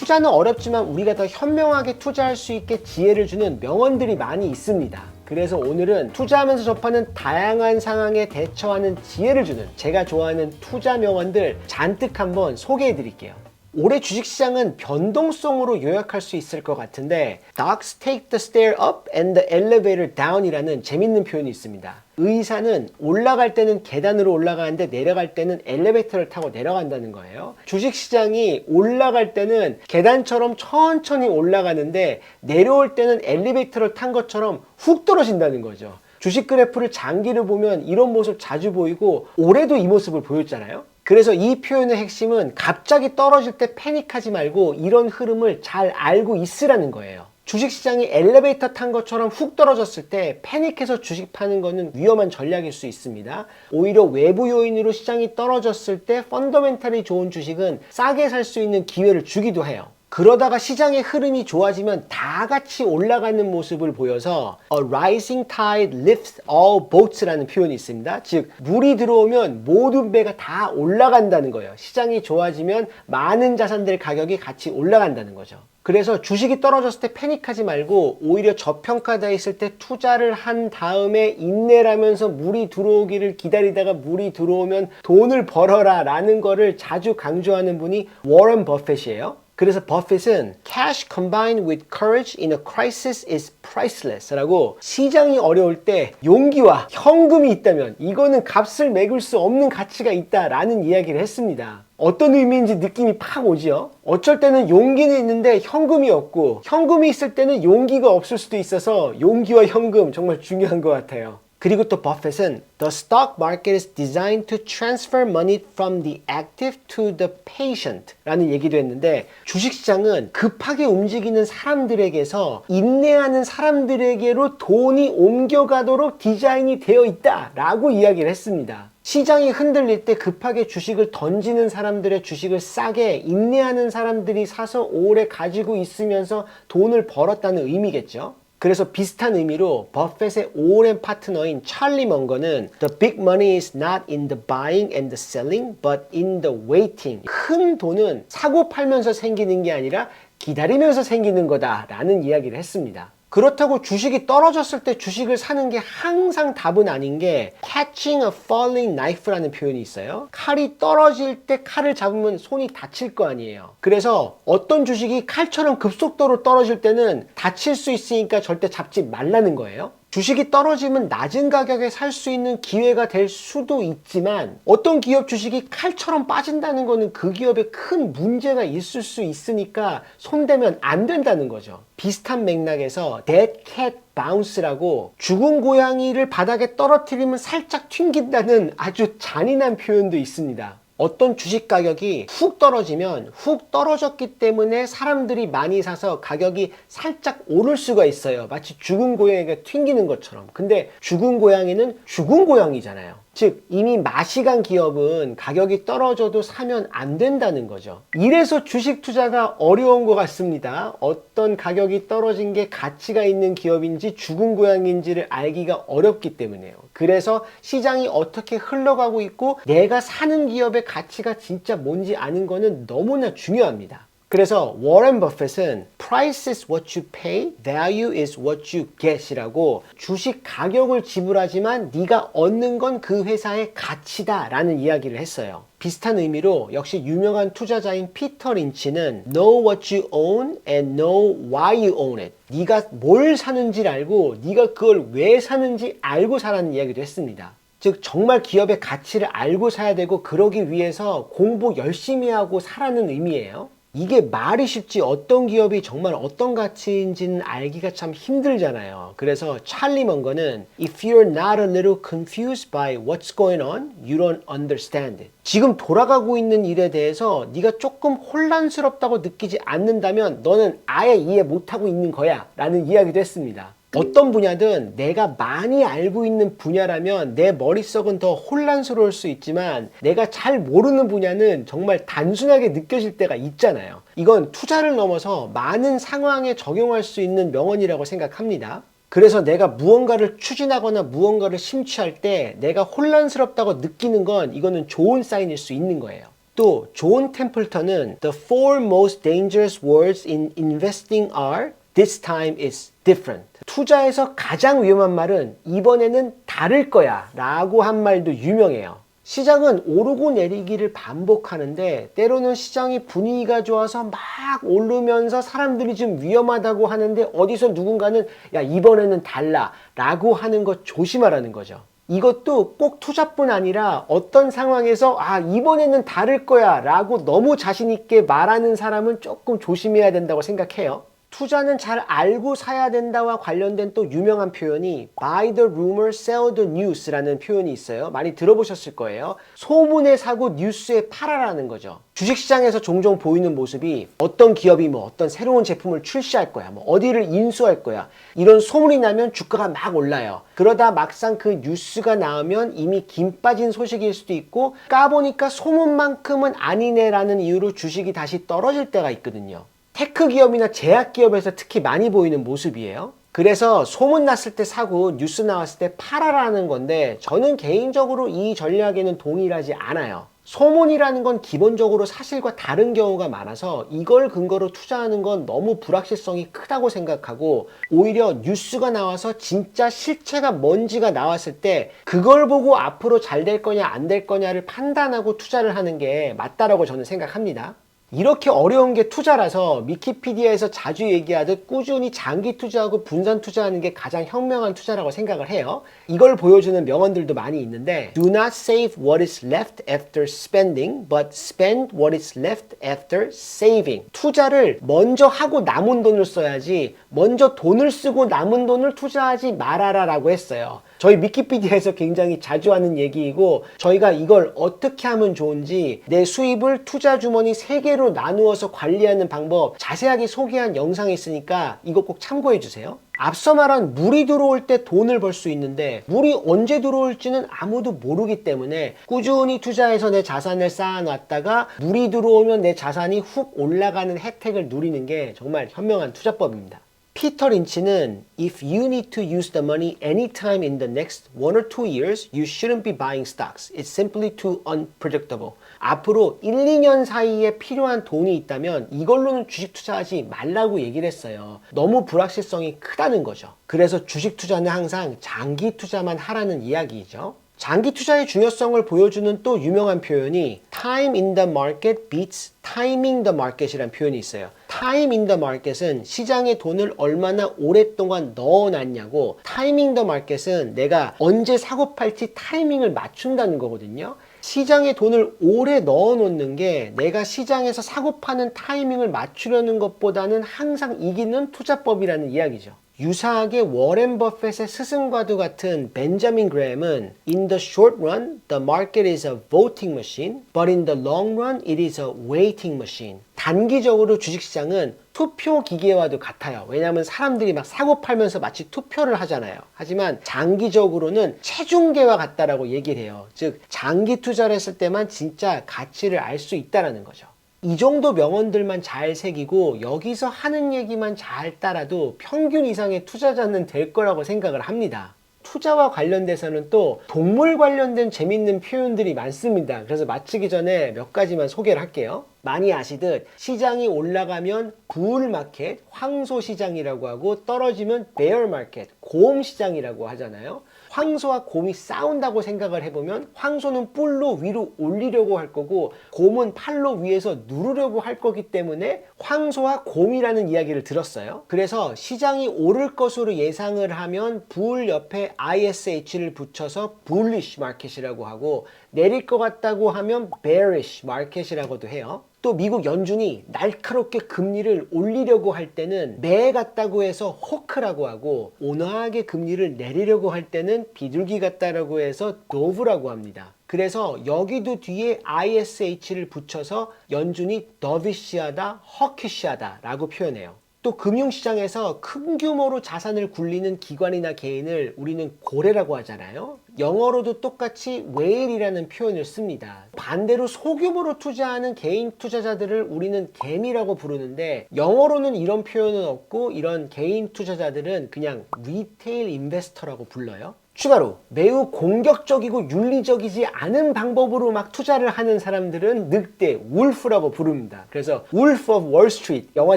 투자는 어렵지만 우리가 더 현명하게 투자할 수 있게 지혜를 주는 명언들이 많이 있습니다. 그래서 오늘은 투자하면서 접하는 다양한 상황에 대처하는 지혜를 주는 제가 좋아하는 투자 명언들 잔뜩 한번 소개해 드릴게요. 올해 주식시장은 변동성으로 요약할 수 있을 것 같은데 Dogs take the stair up and the elevator down이라는 재밌는 표현이 있습니다. 의사는 올라갈 때는 계단으로 올라가는데 내려갈 때는 엘리베이터를 타고 내려간다는 거예요. 주식시장이 올라갈 때는 계단처럼 천천히 올라가는데 내려올 때는 엘리베이터를 탄 것처럼 훅 떨어진다는 거죠. 주식 그래프를 장기를 보면 이런 모습 자주 보이고 올해도 이 모습을 보였잖아요. 그래서 이 표현의 핵심은 갑자기 떨어질 때 패닉하지 말고 이런 흐름을 잘 알고 있으라는 거예요. 주식시장이 엘리베이터 탄 것처럼 훅 떨어졌을 때 패닉해서 주식 파는 것은 위험한 전략일 수 있습니다. 오히려 외부 요인으로 시장이 떨어졌을 때 펀더멘탈이 좋은 주식은 싸게 살 수 있는 기회를 주기도 해요. 그러다가 시장의 흐름이 좋아지면 다 같이 올라가는 모습을 보여서 A rising tide lifts all boats라는 표현이 있습니다. 즉 물이 들어오면 모든 배가 다 올라간다는 거예요. 시장이 좋아지면 많은 자산들 가격이 같이 올라간다는 거죠. 그래서 주식이 떨어졌을 때 패닉하지 말고 오히려 저평가되어 있을 때 투자를 한 다음에 인내라면서 물이 들어오기를 기다리다가 물이 들어오면 돈을 벌어라 라는 거를 자주 강조하는 분이 워런 버핏이에요. 그래서 버핏은 cash combined with courage in a crisis is priceless 라고 시장이 어려울 때 용기와 현금이 있다면 이거는 값을 매길 수 없는 가치가 있다라는 이야기를 했습니다. 어떤 의미인지 느낌이 팍 오지요? 어쩔 때는 용기는 있는데 현금이 없고 현금이 있을 때는 용기가 없을 수도 있어서 용기와 현금 정말 중요한 것 같아요. 그리고 또 버핏은 The stock market is designed to transfer money from the active to the patient 라는 얘기도 했는데 주식시장은 급하게 움직이는 사람들에게서 인내하는 사람들에게로 돈이 옮겨가도록 디자인이 되어 있다 라고 이야기를 했습니다. 시장이 흔들릴 때 급하게 주식을 던지는 사람들의 주식을 싸게 인내하는 사람들이 사서 오래 가지고 있으면서 돈을 벌었다는 의미겠죠. 그래서 비슷한 의미로 버핏의 오랜 파트너인 찰리 먼거는 The big money is not in the buying and the selling, but in the waiting. 큰 돈은 사고 팔면서 생기는 게 아니라 기다리면서 생기는 거다라는 이야기를 했습니다. 그렇다고 주식이 떨어졌을 때 주식을 사는 게 항상 답은 아닌 게 catching a falling knife라는 표현이 있어요. 칼이 떨어질 때 칼을 잡으면 손이 다칠 거 아니에요. 그래서 어떤 주식이 칼처럼 급속도로 떨어질 때는 다칠 수 있으니까 절대 잡지 말라는 거예요. 주식이 떨어지면 낮은 가격에 살 수 있는 기회가 될 수도 있지만 어떤 기업 주식이 칼처럼 빠진다는 거는 그 기업에 큰 문제가 있을 수 있으니까 손대면 안 된다는 거죠. 비슷한 맥락에서 cat bounce라고 죽은 고양이를 바닥에 떨어뜨리면 살짝 튕긴다는 아주 잔인한 표현도 있습니다. 어떤 주식 가격이 훅 떨어지면 훅 떨어졌기 때문에 사람들이 많이 사서 가격이 살짝 오를 수가 있어요. 마치 죽은 고양이가 튕기는 것처럼. 근데 죽은 고양이는 죽은 고양이잖아요. 즉 이미 마시간 기업은 가격이 떨어져도 사면 안 된다는 거죠. 이래서 주식 투자가 어려운 것 같습니다. 어떤 가격이 떨어진 게 가치가 있는 기업인지 죽은 고양인지를 알기가 어렵기 때문에요. 그래서 시장이 어떻게 흘러가고 있고 내가 사는 기업의 가치가 진짜 뭔지 아는 거는 너무나 중요합니다. 그래서 워렌 버핏은 price is what you pay, value is what you get이라고 주식 가격을 지불하지만 네가 얻는 건 그 회사의 가치다 라는 이야기를 했어요. 비슷한 의미로 역시 유명한 투자자인 피터 린치는 know what you own and know why you own it. 네가 뭘 사는지를 알고 네가 그걸 왜 사는지 알고 사라는 이야기도 했습니다. 즉 정말 기업의 가치를 알고 사야 되고 그러기 위해서 공부 열심히 하고 사라는 의미예요. 이게 말이 쉽지 어떤 기업이 정말 어떤 가치인지는 알기가 참 힘들잖아요. 그래서 찰리 먼거는 If you're not a little confused by what's going on, you don't understand it. 지금 돌아가고 있는 일에 대해서 네가 조금 혼란스럽다고 느끼지 않는다면 너는 아예 이해 못하고 있는 거야 라는 이야기도 했습니다. 어떤 분야든 내가 많이 알고 있는 분야라면 내 머릿속은 더 혼란스러울 수 있지만 내가 잘 모르는 분야는 정말 단순하게 느껴질 때가 있잖아요. 이건 투자를 넘어서 많은 상황에 적용할 수 있는 명언이라고 생각합니다. 그래서 내가 무언가를 추진하거나 무언가를 심취할 때 내가 혼란스럽다고 느끼는 건 이거는 좋은 사인일 수 있는 거예요. 또존 템플턴은 The four most dangerous words in investing are This time is different. 투자에서 가장 위험한 말은 이번에는 다를 거야 라고 한 말도 유명해요. 시장은 오르고 내리기를 반복하는데 때로는 시장이 분위기가 좋아서 막 오르면서 사람들이 좀 위험하다고 하는데 어디서 누군가는 야 이번에는 달라 라고 하는 것 조심하라는 거죠. 이것도 꼭 투자뿐 아니라 어떤 상황에서 아 이번에는 다를 거야 라고 너무 자신 있게 말하는 사람은 조금 조심해야 된다고 생각해요. 투자는 잘 알고 사야 된다와 관련된 또 유명한 표현이 buy the rumor, sell the news라는 표현이 있어요. 많이 들어보셨을 거예요. 소문에 사고 뉴스에 팔아라는 거죠. 주식시장에서 종종 보이는 모습이 어떤 기업이 뭐 어떤 새로운 제품을 출시할 거야, 뭐 어디를 인수할 거야. 이런 소문이 나면 주가가 막 올라요. 그러다 막상 그 뉴스가 나오면 이미 김 빠진 소식일 수도 있고 까보니까 소문만큼은 아니네라는 이유로 주식이 다시 떨어질 때가 있거든요. 테크 기업이나 제약 기업에서 특히 많이 보이는 모습이에요. 그래서 소문 났을 때 사고 뉴스 나왔을 때 팔아라는 건데 저는 개인적으로 이 전략에는 동일하지 않아요. 소문이라는 건 기본적으로 사실과 다른 경우가 많아서 이걸 근거로 투자하는 건 너무 불확실성이 크다고 생각하고 오히려 뉴스가 나와서 진짜 실체가 뭔지가 나왔을 때 그걸 보고 앞으로 잘 될 거냐 안 될 거냐를 판단하고 투자를 하는 게 맞다라고 저는 생각합니다. 이렇게 어려운 게 투자라서 미키피디아에서 자주 얘기하듯 꾸준히 장기 투자하고 분산 투자하는 게 가장 현명한 투자라고 생각을 해요. 이걸 보여주는 명언들도 많이 있는데 Do not save what is left after spending, but spend what is left after saving. 투자를 먼저 하고 남은 돈을 써야지 먼저 돈을 쓰고 남은 돈을 투자하지 말아라 라고 했어요. 저희 미키피디아에서 굉장히 자주 하는 얘기이고 저희가 이걸 어떻게 하면 좋은지 내 수입을 투자 주머니 3개로 나누어서 관리하는 방법 자세하게 소개한 영상이 있으니까 이거 꼭 참고해 주세요. 앞서 말한 물이 들어올 때 돈을 벌 수 있는데 물이 언제 들어올지는 아무도 모르기 때문에 꾸준히 투자해서 내 자산을 쌓아놨다가 물이 들어오면 내 자산이 훅 올라가는 혜택을 누리는 게 정말 현명한 투자법입니다. 피터 린치는 If you need to use the money anytime in the next one or two years, you shouldn't be buying stocks. It's simply too unpredictable. 앞으로 1, 2년 사이에 필요한 돈이 있다면 이걸로는 주식 투자하지 말라고 얘기를 했어요. 너무 불확실성이 크다는 거죠. 그래서 주식 투자는 항상 장기 투자만 하라는 이야기이죠. 장기 투자의 중요성을 보여주는 또 유명한 표현이 time in the market beats timing the market이라는 표현이 있어요. Time market은 시장에 돈을 얼마나 오랫동안 넣어놨냐고 timing the market은 내가 언제 사고 팔지 타이밍을 맞춘다는 거거든요. 시장에 돈을 오래 넣어 놓는 게 내가 시장에서 사고 파는 타이밍을 맞추려는 것보다는 항상 이기는 투자법이라는 이야기죠. 유사하게 워렌 버핏의 스승과도 같은 벤자민 그레임은 In the short run, the market is a voting machine, but in the long run, it is a waiting machine. 단기적으로 주식시장은 투표 기계와도 같아요. 왜냐하면 사람들이 막 사고 팔면서 마치 투표를 하잖아요. 하지만 장기적으로는 체중계와 같다라고 얘기를 해요. 즉 장기 투자를 했을 때만 진짜 가치를 알 수 있다라는 거죠. 이 정도 명언들만 잘 새기고 여기서 하는 얘기만 잘 따라도 평균 이상의 투자자는 될 거라고 생각을 합니다. 투자와 관련돼서는 또 동물 관련된 재밌는 표현들이 많습니다. 그래서 마치기 전에 몇 가지만 소개를 할게요. 많이 아시듯 시장이 올라가면 부울 마켓, 황소 시장이라고 하고 떨어지면 베어 마켓, 고음 시장이라고 하잖아요. 황소와 곰이 싸운다고 생각을 해보면 황소는 뿔로 위로 올리려고 할 거고 곰은 팔로 위에서 누르려고 할 거기 때문에 황소와 곰이라는 이야기를 들었어요. 그래서 시장이 오를 것으로 예상을 하면 부울 옆에 ISH를 붙여서 bullish market이라고 하고 내릴 것 같다고 하면 bearish market이라고도 해요. 또 미국 연준이 날카롭게 금리를 올리려고 할 때는 매 같다고 해서 호크라고 하고 온화하게 금리를 내리려고 할 때는 비둘기 같다라고 해서 도브라고 합니다. 그래서 여기도 뒤에 ISH를 붙여서 연준이 더비시하다, 허키시하다 라고 표현해요. 또 금융시장에서 큰 규모로 자산을 굴리는 기관이나 개인을 우리는 고래라고 하잖아요. 영어로도 똑같이 whale이라는 표현을 씁니다. 반대로 소규모로 투자하는 개인 투자자들을 우리는 개미라고 부르는데 영어로는 이런 표현은 없고 이런 개인 투자자들은 그냥 리테일 인베스터라고 불러요. 추가로 매우 공격적이고 윤리적이지 않은 방법으로 막 투자를 하는 사람들은 늑대, 울프라고 부릅니다. 그래서 울프 Wall Street 영화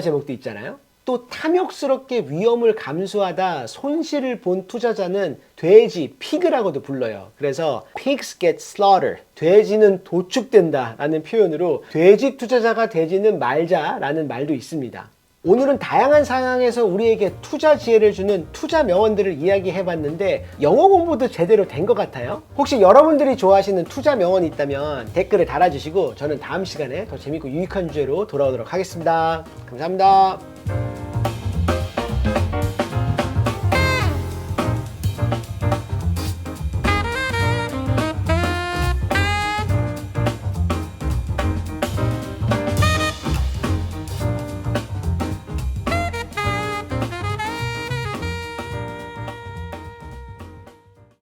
제목도 있잖아요. 또 탐욕스럽게 위험을 감수하다 손실을 본 투자자는 돼지, 피그라고도 불러요. 그래서 pigs get slaughtered. 돼지는 도축된다 라는 표현으로 돼지 투자자가 되지는 말자라는 말도 있습니다. 오늘은 다양한 상황에서 우리에게 투자 지혜를 주는 투자 명언들을 이야기해 봤는데 영어 공부도 제대로 된 것 같아요. 혹시 여러분들이 좋아하시는 투자 명언이 있다면 댓글에 달아주시고 저는 다음 시간에 더 재밌고 유익한 주제로 돌아오도록 하겠습니다. 감사합니다.